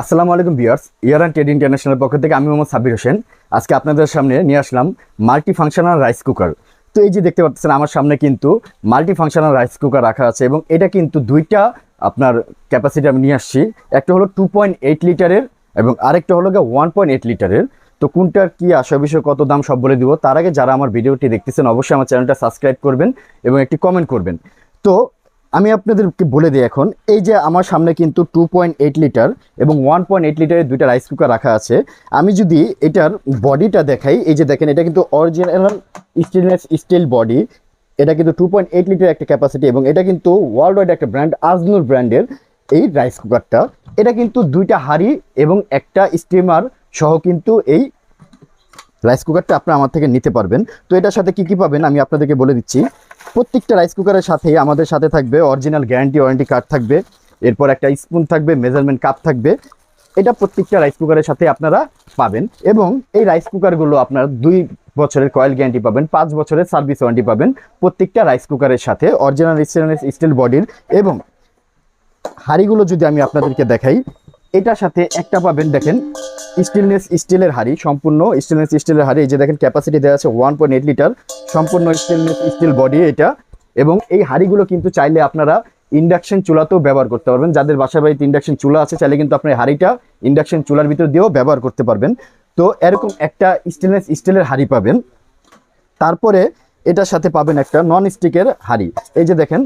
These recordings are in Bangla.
আসসালামু আলাইকুম viewers year and trade international পক্ষ থেকে আমি মোহাম্মদ সাব্বির হোসেন। আজকে আপনাদের সামনে নিয়ে আসলাম মাল্টি ফাংশনাল রাইস কুকার তো এই যে দেখতে পাচ্ছেন, আমার সামনে কিন্তু মাল্টি ফাংশনাল রাইস কুকার রাখা আছে এবং এটা কিন্তু দুইটা আপনার ক্যাপাসিটি আমি নিয়ে আসছি। একটা হলো টু পয়েন্ট এইট লিটারের এবং আরেকটা হলো গিয়ে ওয়ান পয়েন্ট এইট লিটারের। তো কোনটার কি আসা বিষয়, কত দাম, সব বলে দিব। তার আগে যারা আমার ভিডিওটি দেখতেছেন, অবশ্যই আমার চ্যানেলটা সাবস্ক্রাইব করবেন এবং একটি কমেন্ট করবেন। তো আমি আপনাদেরকে বলে দিই এখন, এই যে আমার সামনে কিন্তু টু লিটার এবং ওয়ান লিটারের দুইটা রাইস কুকার রাখা আছে। আমি যদি এটার বডিটা দেখাই, এই যে দেখেন, এটা কিন্তু অরিজিনাল স্টেনলেস স্টিল বডি এটা কিন্তু টু লিটার একটা ক্যাপাসিটি এবং এটা কিন্তু ওয়ার্ল্ড ওয়াইড একটা ব্র্যান্ড আজনুর ব্র্যান্ডের এই রাইস কুকারটা এটা কিন্তু দুইটা হাড়ি এবং একটা স্টিমার সহ কিন্তু এই রাইস কুকারটা আপনারা আমার থেকে নিতে পারবেন। তো এটার সাথে কি কি পাবেন আমি আপনাদেরকে বলে দিচ্ছি। প্রত্যেকটা রাইস কুকারের সাথে আমাদের সাথে থাকবে অরিজিনাল গ্যারান্টি ওয়ারেন্টি কার্ড থাকবে, এরপর একটা স্পুন থাকবে মেজারমেন্ট কাপ থাকবে। এটা প্রত্যেকটা রাইস কুকারের সাথে আপনারা পাবেন এবং এই রাইস কুকারগুলো আপনারা দুই বছরের কয়েল গ্যারান্টি পাবেন, পাঁচ বছরের সার্ভিস ওয়ারেন্টি পাবেন প্রত্যেকটা রাইস কুকারের সাথে অরিজিনাল স্টেনলেস স্টিল বডির এবং হাঁড়িগুলো যদি আমি আপনাদেরকে দেখাই এটার সাথে একটা পাবেন, দেখেন স্টেনলেস স্টিলের হাঁড়ি, সম্পূর্ণ স্টেনলেস স্টিলের হাঁড়ি, এই যে দেখেন ক্যাপাসিটি দেওয়া আছে ওয়ান পয়েন্ট এইট লিটার সম্পূর্ণ স্টেনলেস স্টিল বডি এটা। এবং এই হাঁড়িগুলো কিন্তু চাইলে আপনারা ইন্ডাকশন চুলাতেও ব্যবহার করতে পারবেন। যাদের বাসা বাড়িতে ইন্ডাকশন চুলা আছে, চাইলে কিন্তু আপনি হাঁড়িটা ইন্ডাকশন চুলার ভিতর দিয়েও ব্যবহার করতে পারবেন। তো এরকম একটা স্টেনলেস স্টিলের হাঁড়ি পাবেন। তারপরে এটার সাথে পাবেন একটা নন স্টিকের হাঁড়ি। এই যে দেখেন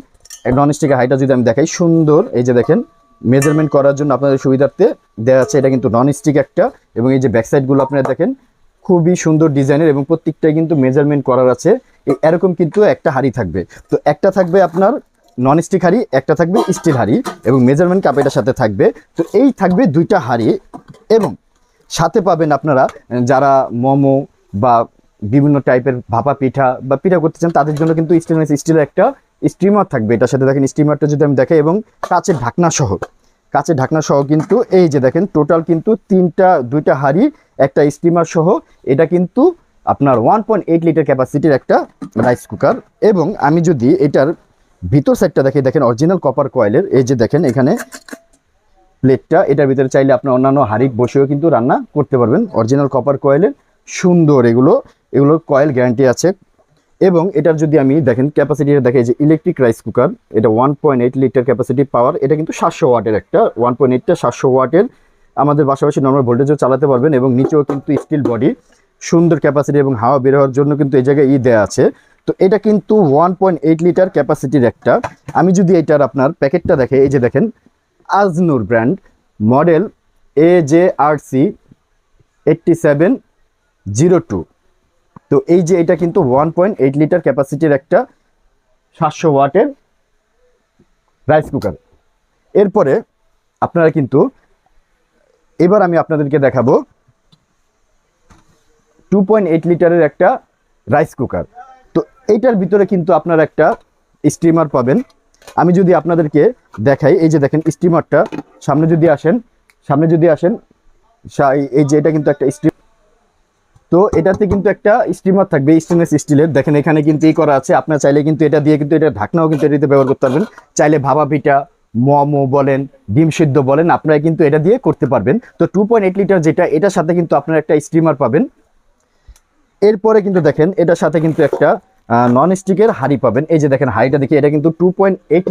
নন স্টিকের হাঁড়িটা যদি আমি দেখাই, সুন্দর, এই যে দেখেন মেজারমেন্ট করার জন্য আপনাদের সুবিধার্থে দেওয়া আছে। এটা কিন্তু নন স্টিক একটা। এবং এই যে ব্যাক সাইডগুলো আপনারা দেখেন, খুবই সুন্দর ডিজাইনের এবং প্রত্যেকটাই কিন্তু মেজারমেন্ট করার আছে। এরকম কিন্তু একটা হাঁড়ি থাকবে। তো একটা থাকবে আপনার নন স্টিক হাঁড়ি, একটা থাকবে স্টিল হাঁড়ি এবং মেজারমেন্ট কাপ এটার সাথে থাকবে। তো এই থাকবে দুইটা হাঁড়ি এবং সাথে পাবেন আপনারা যারা মোমো বা বিভিন্ন টাইপের ভাপা পিঠা বা পিঠা করতে চান, তাদের জন্য কিন্তু স্টেনলেস স্টিলের একটা স্টিমার থাকবে। এটার সাথে দেখেন স্টিমারটা যদি আমি দেখাই এবং কাচের ঢাকনা সহ। কাচের ঢাকনা সহ কিন্তু এই যে দেখেন টোটাল কিন্তু তিনটা, দুইটা হাঁড়ি, একটা স্টিমার সহ, এটা কিন্তু আপনার ওয়ান পয়েন্ট এইট লিটার ক্যাপাসিটির একটা রাইস কুকার এবং আমি যদি এটার ভিতর সাইডটা দেখে, দেখেন অরিজিনাল কপার কয়েলের এই যে দেখেন এখানে প্লেটটা এটার ভিতরে চাইলে আপনার অন্যান্য হাঁড়ি বসেও কিন্তু রান্না করতে পারবেন। অরিজিনাল কপার কয়েলের সুন্দর এগুলো, এগুলোর কয়েল গ্যারান্টি আছে। এবং এটার যদি আমি দেখেন ক্যাপাসিটিটা দেখে যে ইলেকট্রিক রাইস কুকার এটা one point eight litre capacity power এটা কিন্তু সাতশো ওয়াটের একটা ওয়ান পয়েন্ট এইটটা সাতশো ওয়াটের। আমাদের পাশাপাশি নর্মাল ভোল্টেজও চালাতে পারবেন এবং নিচেও কিন্তু স্টিল বডি সুন্দর ক্যাপাসিটি এবং হাওয়া বের হওয়ার জন্য কিন্তু এই জায়গায় ই দেওয়া আছে। তো এটা কিন্তু ওয়ান পয়েন্ট এইট লিটার ক্যাপাসিটির একটা। আমি যদি এটার আপনার প্যাকেটটা দেখে, এই যে দেখেন, Ajnur brand, model A J R C eighty seven zero two তো এই যে এটা কিন্তু ওয়ান পয়েন্ট এইট লিটার ক্যাপাসিটির একটা সাতশো ওয়াটের রাইস কুকার এরপরে আপনারা কিন্তু, এবার আমি আপনাদেরকে দেখাবো টু পয়েন্ট লিটারের একটা রাইস কুকার তো এইটার ভিতরে কিন্তু আপনারা একটা স্টিমার পাবেন। আমি যদি আপনাদেরকে দেখাই, এই যে দেখেন স্টিমারটা সামনে যদি আসেন, সামনে যদি আসেন এই যে এটা কিন্তু একটা স্টিম তো এটাতে কিন্তু একটা স্টিমার থাকবে স্টেনলেস স্টিলের দেখেন, এখানে কিন্তু এই করা আছে। আপনার চাইলে কিন্তু এটা দিয়ে কিন্তু এটা ঢাকনাও কিন্তু এটাতে ব্যবহার করতে পারবেন। চাইলে ভাবা পিঠা, মোমো বলেন, ডিম সিদ্ধ বলেন, আপনারা কিন্তু এটা দিয়ে করতে পারবেন। তো টু লিটার যেটা, এটার সাথে কিন্তু আপনারা একটা স্টিমার পাবেন। এরপরে কিন্তু দেখেন, এটার সাথে কিন্তু একটা নন স্টিকের হাঁড়ি পাবেন। এই যে দেখেন, হাঁড়িটা দেখি এটা কিন্তু টু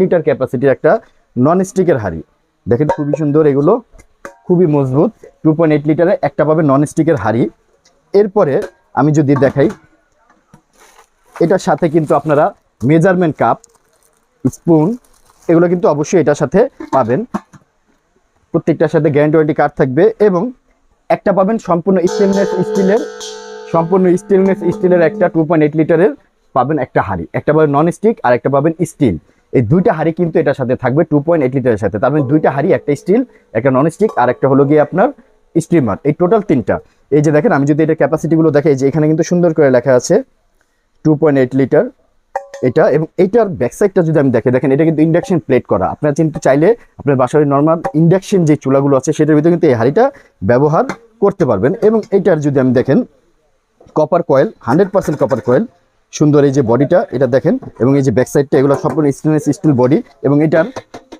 লিটার ক্যাপাসিটির একটা নন স্টিকের হাঁড়ি। দেখেন, খুবই সুন্দর এগুলো, খুবই মজবুত। টু লিটারে একটা পাবেন নন স্টিকের হাঁড়ি। এরপরে আমি যদি দেখাই, এটার সাথে কিন্তু আপনারা মেজারমেন্ট কাপ স্পুন এগুলো কিন্তু অবশ্যই এটার সাথে পাবেন। প্রত্যেকটার সাথে গ্যারান্টি ওয়ারেন্টি কার্ড থাকবে এবং একটা পাবেন সম্পূর্ণ স্টেনলেস স্টিলের সম্পূর্ণ স্টেনলেস স্টিলের একটা টু পয়েন্ট এইট লিটারের পাবেন একটা হাঁড়ি। একটা পাবেন নন স্টিক আর একটা পাবেন স্টিল এই দুইটা হাঁড়ি কিন্তু এটার সাথে থাকবে টু পয়েন্ট এইট লিটারের সাথে। তার মানে দুইটা হাঁড়ি, একটা স্টিল একটা নন স্টিক আর একটা হলো গিয়ে আপনার স্টিমার এই টোটাল তিনটা। এই যে দেখেন, আমি যদি এটা ক্যাপাসিটিগুলো দেখাই যে এখানে কিন্তু সুন্দর করে লেখা আছে টু লিটার এটা, এবং এইটার ব্যাকসাইডটা যদি আমি দেখে দেখেন, এটা কিন্তু ইন্ডাকশন প্লেট করা। আপনারা কিন্তু চাইলে আপনার বাসায় নর্মাল ইন্ডাকশন যে চুলাগুলো আছে, সেটার ভিতরে কিন্তু এই হাঁড়িটা ব্যবহার করতে পারবেন। এবং এইটার যদি আমি দেখেন copper coil hundred percent copper coil সুন্দর এই যে বডিটা এটা দেখেন, এবং এই যে ব্যাক সাইডটা এগুলো সম্পূর্ণ স্টেনলেস স্টিল বডি এবং এটার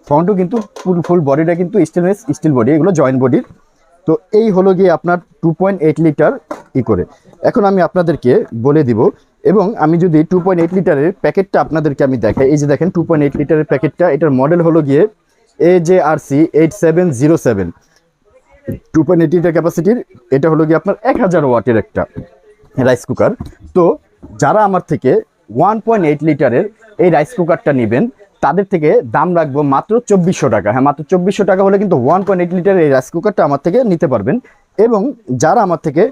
ফ্রন্টও কিন্তু ফুল ফুল বডিটা কিন্তু স্টেনলেস স্টিল বডি এগুলো জয়েন্ট বডির তো এই হলো গিয়ে আপনার টু লিটার ই করে। এখন আমি আপনাদেরকে বলে দিব, এবং আমি যদি টু পয়েন্ট লিটারের প্যাকেটটা আপনাদেরকে আমি দেখাই, এই যে দেখেন টু লিটারের প্যাকেটটা, এটার মডেল হলো গিয়ে A J R C eight seven zero seven two point eight litre ক্যাপাসিটির এটা হলো গিয়ে আপনার এক হাজার ওয়াটের একটা রাইস কুকার তো যারা আমার থেকে ওয়ান পয়েন্ট এইট লিটারের এই রাইস কুকারটা নেবেন তাদের থেকে দাম রাখব মাত্র চব্বিশশো টাকা। হ্যাঁ মাত্র চব্বিশশো টাকা হলে কিন্তু ওয়ান পয়েন্ট এইট লিটারের এই রাইস কুকারটা আমার থেকে নিতে পারবেন। এবং যারা আমার থেকে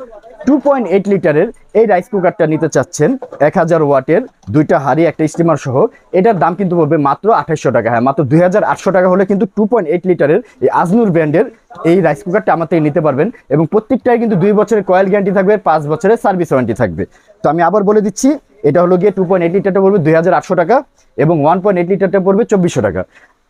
টু পয়েন্ট এইট লিটারের এই রাইস কুকারটা নিতে চাচ্ছেন, এক হাজার ওয়াটের দুইটা হাড়ি, একটা স্টিমার সহ, এটার দাম কিন্তু পড়বে মাত্র আঠাশশো টাকা। হ্যাঁ মাত্র দুই হাজার আটশো টাকা হলে কিন্তু টু পয়েন্ট এইট লিটারের এই আজনুর ব্র্যান্ডের এই রাইস কুকারটা আমার থেকে নিতে পারবেন। এবং প্রত্যেকটাই কিন্তু দুই বছরের কয়েল গ্যারান্টি থাকবে, পাঁচ বছরের সার্ভিস ওয়ারেন্টি থাকবে। তো আমি আবার বলে দিচ্ছি, এটা হলো গিয়ে টু পয়েন্ট এইট লিটারটা পড়বে দুই হাজার আটশো টাকা এবং ওয়ান পয়েন্ট এইট লিটারটা পড়বে চব্বিশশো টাকা।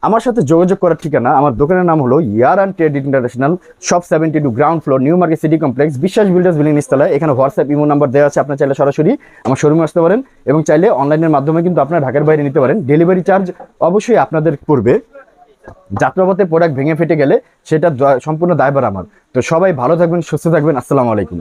আমার সাথে যোগাযোগ করার ঠিকানা, আমার দোকানের নাম হলো year and trade international shop seventy two ground floor new market city complex Biswas builders building নিস্তালায় এখানে হোয়াটসঅ্যাপ ইমো নাম্বার দেওয়া আছে, আপনার চাইলে সরাসরি আমার শোরুমে আসতে পারেন এবং চাইলে অনলাইনের মাধ্যমে কিন্তু আপনার ঢাকার বাইরে নিতে পারেন। ডেলিভারি চার্জ অবশ্যই আপনাদের পড়বে। যাত্রাপথে প্রোডাক্ট ভেঙে ফেটে গেলে সেটা সম্পূর্ণ দায়ভার আমার। তো সবাই ভালো থাকবেন, সুস্থ থাকবেন, আসসালামু আলাইকুম।